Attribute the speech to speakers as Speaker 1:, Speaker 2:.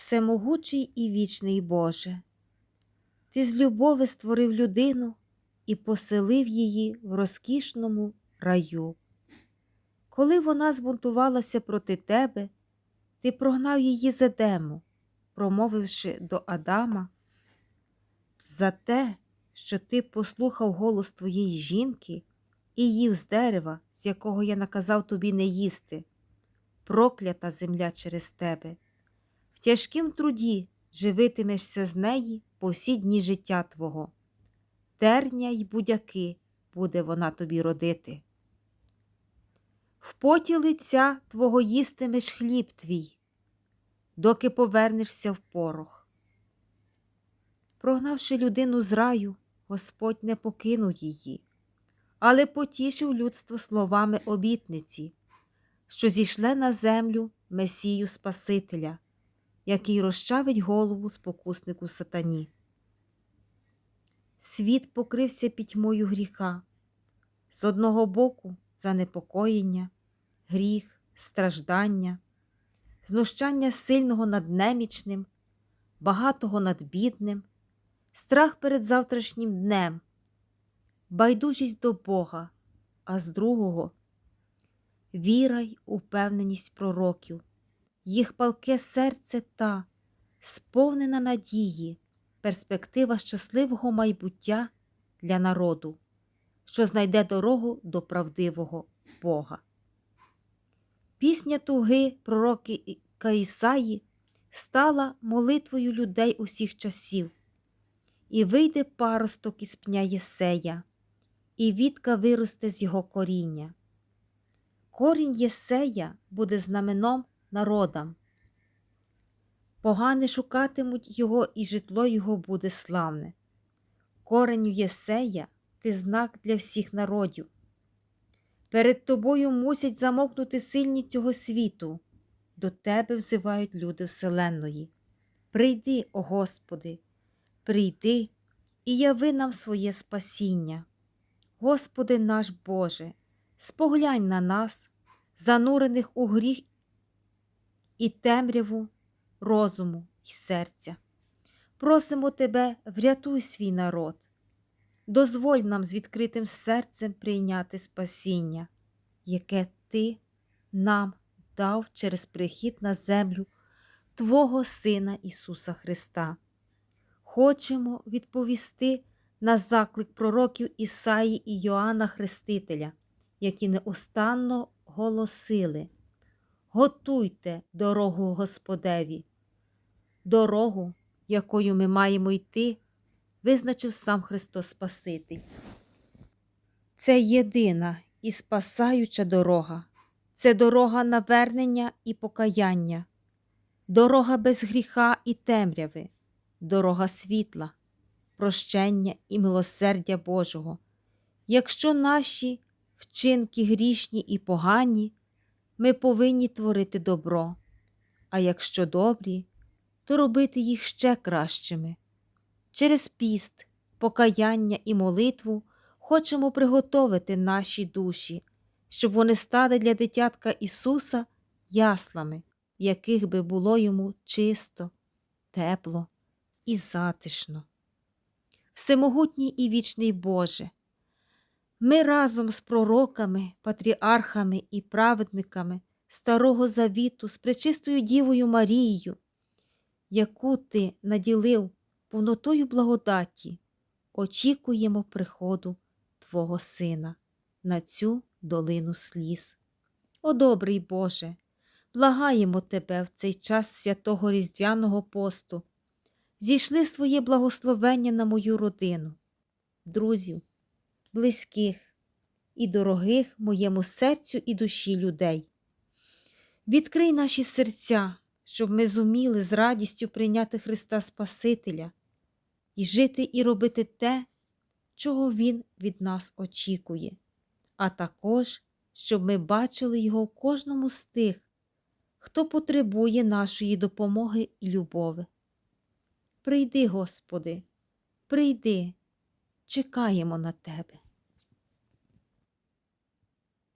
Speaker 1: Всемогучий і вічний Боже, Ти з любови створив людину і поселив її в розкішному раю. Коли вона збунтувалася проти тебе, ти прогнав її з Едему, промовивши до Адама, за те, що ти послухав голос твоєї жінки і їв з дерева, з якого я наказав тобі не їсти, проклята земля через тебе. В тяжкім труді живитимешся з неї по всі дні життя твого. Терня й будяки буде вона тобі родити. В поті лиця твого їстимеш хліб твій, доки повернешся в порох. Прогнавши людину з раю, Господь не покинув її, але потішив людство словами обітниці, що зійшле на землю Месію Спасителя, який розчавить голову спокуснику сатані. Світ покрився пітьмою гріха, з одного боку занепокоєння, гріх, страждання, знущання сильного над немічним, багатого над бідним, страх перед завтрашнім днем, байдужість до Бога, а з другого віра й упевненість пророків, їх палке серце та, сповнена надії, перспектива щасливого майбуття для народу, що знайде дорогу до правдивого Бога. Пісня туги пророки Ісаї стала молитвою людей усіх часів, і вийде паросток із пня Єсея, і вітка виросте з його коріння. Корінь Єсея буде знаменом народам. Погани шукатимуть його, і житло його буде славне. Корень Єсея ти знак для всіх народів. Перед тобою мусять замокнути сильні цього світу. До тебе взивають люди Вселенної. Прийди, о Господи, прийди і яви нам своє спасіння. Господи наш Боже, споглянь на нас, занурених у гріх і темряву розуму і серця. Просимо Тебе, врятуй свій народ, дозволь нам з відкритим серцем прийняти спасіння, яке Ти нам дав через прихід на землю Твого Сина Ісуса Христа. Хочемо відповісти на заклик пророків Ісаї і Йоанна Хрестителя, які неустанно голосили. Готуйте дорогу Господеві, дорогу, якою ми маємо йти, визначив сам Христос Спаситель. Це єдина і спасаюча дорога, це дорога навернення і покаяння, дорога без гріха і темряви, дорога світла, прощення і милосердя Божого. Якщо наші вчинки грішні і погані, ми повинні творити добро, а якщо добрі, то робити їх ще кращими. Через піст, покаяння і молитву хочемо приготовити наші душі, щоб вони стали для дитятка Ісуса яслами, яких би було йому чисто, тепло і затишно. Всемогутній і вічний Боже. Ми разом з пророками, патріархами і праведниками Старого Завіту, з пречистою Дівою Марією, яку ти наділив повнотою благодаті, очікуємо приходу Твого Сина на цю долину сліз. О добрий Боже, благаємо Тебе в цей час святого Різдвяного посту, зійшли своє благословення на мою родину, друзів близьких і дорогих моєму серцю і душі людей. Відкрий наші серця, щоб ми зуміли з радістю прийняти Христа Спасителя і жити і робити те, чого Він від нас очікує, а також, щоб ми бачили Його кожному з тих, хто потребує нашої допомоги і любові. Прийди, Господи, прийди чекаємо на тебе.